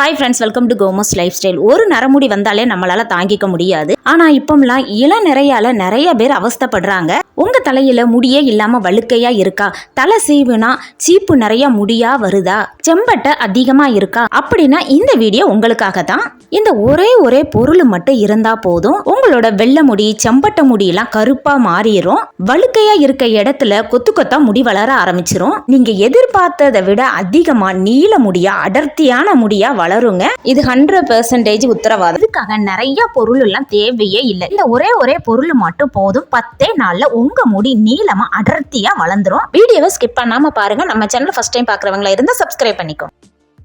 Hi friends welcome to Komos life style ஒரு நரமுடி வந்தாலே நம்மளால தாங்கிக்க முடியாது. ஆனா இப்போம்லாம் இள நிறையால நிறைய பேர் அவஸ்தைப்படுறாங்க. உங்க தலையில முடியே இல்லாம வழுக்கையா இருக்கா? தலை சீவுனா சீப்பு நிறைய முடியா வருதா? செம்பட்டை அதிகமா இருக்கா? அப்படின்னா இந்த வீடியோ உங்களுக்காக தான் இந்த ஒரே ஒரே பொருள் மட்டும் இருந்தா போதும். உங்களோட வெள்ளை முடி செம்பட்டை முடியெல்லாம் கருப்பா மாறிடும் வழுக்கையா இருக்க இடத்துல கொத்து கொத்தா முடி வளர ஆரம்பிச்சிரும். நீங்க எதிர்பார்த்ததை விட அதிகமா நீல முடியா அடர்த்தியான முடியா வளருங்க. இது ஹண்ட்ரட் பெர்சன்டேஜ் உத்தரவாதம். இதுக்காக நிறைய பொருள் எல்லாம் தேவையே இல்லை. இந்த ஒரே ஒரே பொருள் மட்டும் போதும். பத்தே நாள்ல உங்க முடி நீளமா அடர்த்தியா வளர்ந்துரும். வீடியோவை ஸ்கிப் பண்ணாம பாருங்க. நம்ம சேனல் ஃபர்ஸ்ட் டைம் பாக்குறவங்களா இருந்தா சப்ஸ்கிரைப் பண்ணிக்கோ.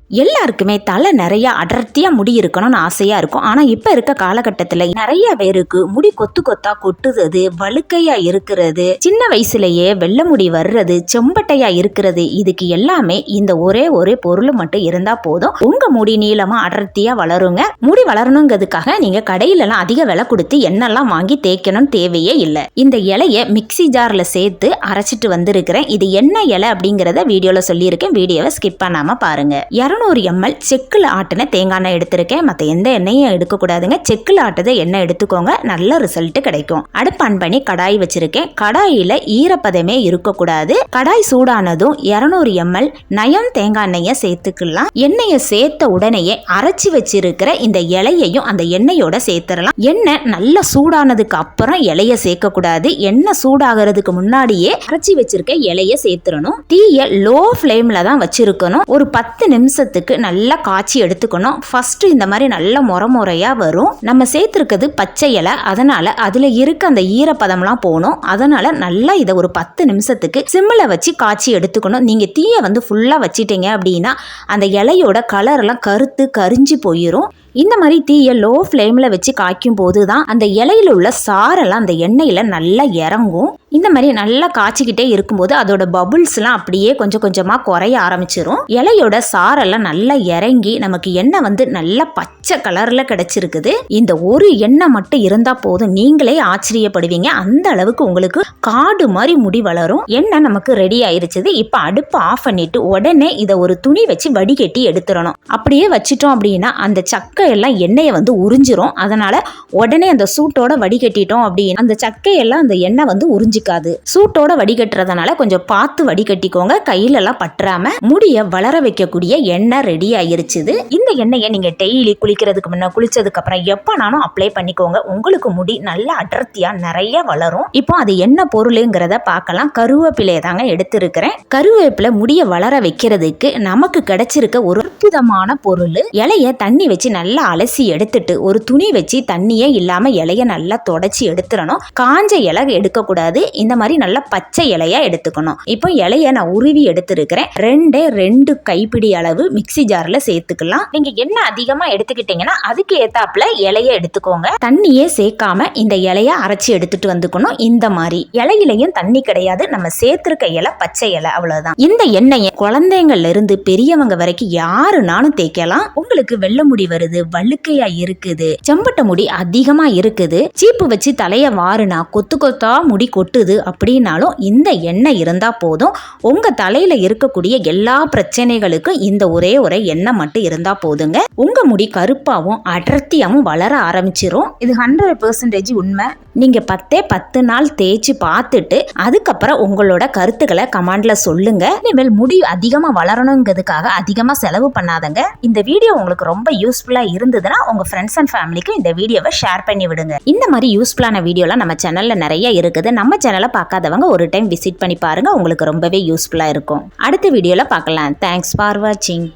எல்லாருக்குமே தலை நிறைய அடர்த்தியா முடி இருக்கணும்னு ஆசையா இருக்கும். ஆனா இப்ப இருக்க காலகட்டத்துல நிறைய பேருக்கு முடி கொத்து கொத்தா கொட்டுறது வழுக்கையாக இருக்கிறது சின்ன வயசுலயே வெள்ளை முடி வர்றது செம்பட்டையா இருக்கிறது இதுக்கு எல்லாமே இந்த ஒரே ஒரே பொருள் மட்டும் இருந்தா போதும். உங்க முடி நீளமா அடர்த்தியா வளருங்க. முடி வளரணுங்கிறதுக்காக நீங்க கடையில எல்லாம் அதிக விலை கொடுத்து எண்ணெல்லாம் வாங்கி தேய்க்கணும்னு தேவையே இல்லை. இந்த இலைய மிக்ஸி ஜார்ல சேர்த்து அரைச்சிட்டு வந்திருக்கிறேன். இது என்ன இலை அப்படிங்கறத வீடியோல சொல்லியிருக்கேன். வீடியோவை ஸ்கிப் பண்ணாம பாருங்க. இரநூறு எம்எல் செக்கில் ஆட்டின தேங்காய் எண்ணெய் எடுத்திருக்கேன். மற்ற எந்த எண்ணெயும் எடுக்கக்கூடாதுங்க. செக்கில் ஆட்டுத எண்ணெய் எடுத்துக்கோங்க. நல்ல ரிசல்ட் கிடைக்கும். அடுப்பு ஆன் பண்ணி கடாய் வச்சிருக்கேன். கடாயில் ஈரப்பதமே இருக்கக்கூடாது. கடாய் சூடானதும் இரநூறு எம்எல் நயம் தேங்காய் எண்ணெயை சேர்த்துக்கலாம். எண்ணெயை சேர்த்த உடனேயே அரைச்சி வச்சிருக்கிற இந்த இலையையும் அந்த எண்ணெயோட சேர்த்துடலாம். எண்ணெய் நல்லா சூடானதுக்கு அப்புறம் இலைய சேர்க்கக்கூடாது. எண்ணெய் சூடாகிறதுக்கு முன்னாடியே அரைச்சி வச்சிருக்க இலைய சேர்த்துடணும். தீய லோ ஃப்ளேம்ல தான் வச்சிருக்கணும். ஒரு பத்து நிமிஷம் நிமிஷத்துக்கு நல்லா காய்ச்சி எடுத்துக்கணும். ஃபஸ்ட்டு இந்த மாதிரி நல்ல முறை முறையாக வரும். நம்ம சேர்த்துருக்கிறது பச்சை இலை. அதனால் அதில் இருக்க அந்த ஈரப்பதம்லாம் போகணும். அதனால் நல்லா இதை ஒரு பத்து நிமிஷத்துக்கு சிம்மில் வச்சு காய்ச்சி எடுத்துக்கணும். நீங்கள் தீயை வந்து ஃபுல்லாக வச்சிட்டீங்க அப்படின்னா அந்த இலையோட கலரெல்லாம் கருத்து கரிஞ்சு போயிடும் இந்த மாதிரி தீயை லோ ஃப்ளேமில் வச்சு காய்க்கும் போது தான் அந்த இலையில உள்ள சாரெல்லாம் அந்த எண்ணெயில் நல்லா இறங்கும். இந்த மாதிரி நல்லா காய்ச்சிக்கிட்டே இருக்கும்போது அதோட பபுள்ஸ்லாம் அப்படியே கொஞ்சம் கொஞ்சமாக குறைய ஆரம்பிச்சிரும். இலையோட சாரெல்லாம் நல்லா இறங்கி நமக்கு எண்ணெய் வந்து நல்லா பச்சை கலரில் கிடச்சிருக்குது. இந்த ஒரு எண்ணெய் மட்டும் இருந்தால் போதும். நீங்களே ஆச்சரியப்படுவீங்க. அந்த அளவுக்கு உங்களுக்கு காடு மாதிரி முடி வளரும். எண்ணெய் நமக்கு ரெடி ஆயிருச்சுது. இப்போ அடுப்பு ஆஃப் பண்ணிட்டு உடனே இதை ஒரு துணி வச்சு வடிகட்டி எடுத்துடணும். அப்படியே வச்சிட்டோம் அப்படின்னா அந்த சக்கை எல்லாம் எண்ணெயை வந்து உறிஞ்சிரும். அதனால உடனே அந்த சூட்டோட வடிகட்டிட்டோம் அப்படின்னு அந்த சக்கையெல்லாம் அந்த எண்ணெய் வந்து உறிஞ்சிக்காது. சூட்டோட வடிகட்டுறதுனால கொஞ்சம் பார்த்து வடிகட்டிக்கோங்க. கையிலெல்லாம் பற்றாம முடிய வளர வைக்கக்கூடிய எண்ணெய் எண்ணெய் ரெடி ஆயிருச்சுது. இந்த எண்ணெயை நீங்க டெய்லி குளிக்கிறதுக்கு முன்ன குளிச்சதுக்கு அப்புறம் எப்பனாலும் அப்ளை பண்ணிக்கோங்க. உங்களுக்கு முடி நல்லா அடர்த்தியா நிறைய வளரும். இப்போ அது என்ன பொருளுங்கிறத பார்க்கலாம். கருவேப்பிலையை தாங்க எடுத்திருக்கிறேன். கருவேப்பிலை முடிய வளர வைக்கிறதுக்கு நமக்கு கிடைச்சிருக்க ஒரு அற்புதமான பொருள் இலைய தண்ணி வச்சு நல்லா அலசி எடுத்துட்டு ஒரு துணி வச்சு தண்ணியே இல்லாம இலைய நல்லா தொடச்சி எடுத்துடணும். காஞ்ச இலை எடுக்கக்கூடாது. இந்த மாதிரி நல்லா பச்சை இலையா எடுத்துக்கணும். இப்போ இலைய நான் உருவி எடுத்திருக்கிறேன். ரெண்டே ரெண்டு கைப்பிடி அளவு மிக்ஸி ஜார்ல சேர்த்துக்கலாம். நீங்க என்ன அதிகமா எடுத்துக்கிட்டீங்கன்னா அதுக்கு ஏத்தாப்புல இலைய எடுத்துக்கோங்க. தண்ணியே சேர்க்காம இந்த இலைய அரைச்சி எடுத்துட்டு வந்துக்கணும். இந்த மாதிரி. இலையிலையும் தண்ணி கிடையாது. நம்ம சேர்த்திருக்க இலை பச்சை இலை அவ்வளவுதான். இந்த எண்ணெயை குழந்தைங்கள்ல இருந்து பெரியவங்க வரைக்கும் யாருனாலும் தேய்க்கலாம். உங்களுக்கு வெள்ளை முடி வருது வழுக்கையா இருக்குது செம்பட்ட முடி அதிகமா இருக்குது. சீப்பு வச்சு தலைய வாருனா கொத்து கொத்தா முடி கொட்டுது அப்படின்னாலும் இந்த எண்ணெய் இருந்தா போதும். உங்க தலையில இருக்கக்கூடிய எல்லா பிரச்சனைகளுக்கும் இந்த ஒரே ஒரு எண்ணெய் மட்டும் இருந்தால் போதுங்க. உங்கள் முடி கருப்பாகவும் அடர்த்தியாகவும் வளர ஆரம்பிச்சிரும். இது ஹண்ட்ரட் பர்சன்டேஜ் உண்மை. நீங்கள் பத்தே பத்து நாள் தேய்ச்சி பார்த்துட்டு அதுக்கப்புறம் உங்களோட கருத்துக்களை கமெண்டில் சொல்லுங்க. இனிமேல் முடி அதிகமாக வளரணுங்கிறதுக்காக அதிகமாக செலவு பண்ணாதங்க. இந்த வீடியோ உங்களுக்கு ரொம்ப யூஸ்ஃபுல்லாக இருந்ததுன்னா உங்கள் ஃப்ரெண்ட்ஸ் அண்ட் ஃபேமிலிக்கு இந்த வீடியோவை ஷேர் பண்ணி விடுங்க. இந்த மாதிரி யூஸ்ஃபுல்லான வீடியோலாம் நம்ம சேனலில் நிறைய இருக்குது. நம்ம சேனலை பார்க்காதவங்க ஒரு டைம் விசிட் பண்ணி பாருங்கள் உங்களுக்கு ரொம்பவே யூஸ்ஃபுல்லாக இருக்கும். அடுத்த வீடியோவில் பார்க்கலாம். தேங்க்ஸ் ஃபார் வாட்சிங்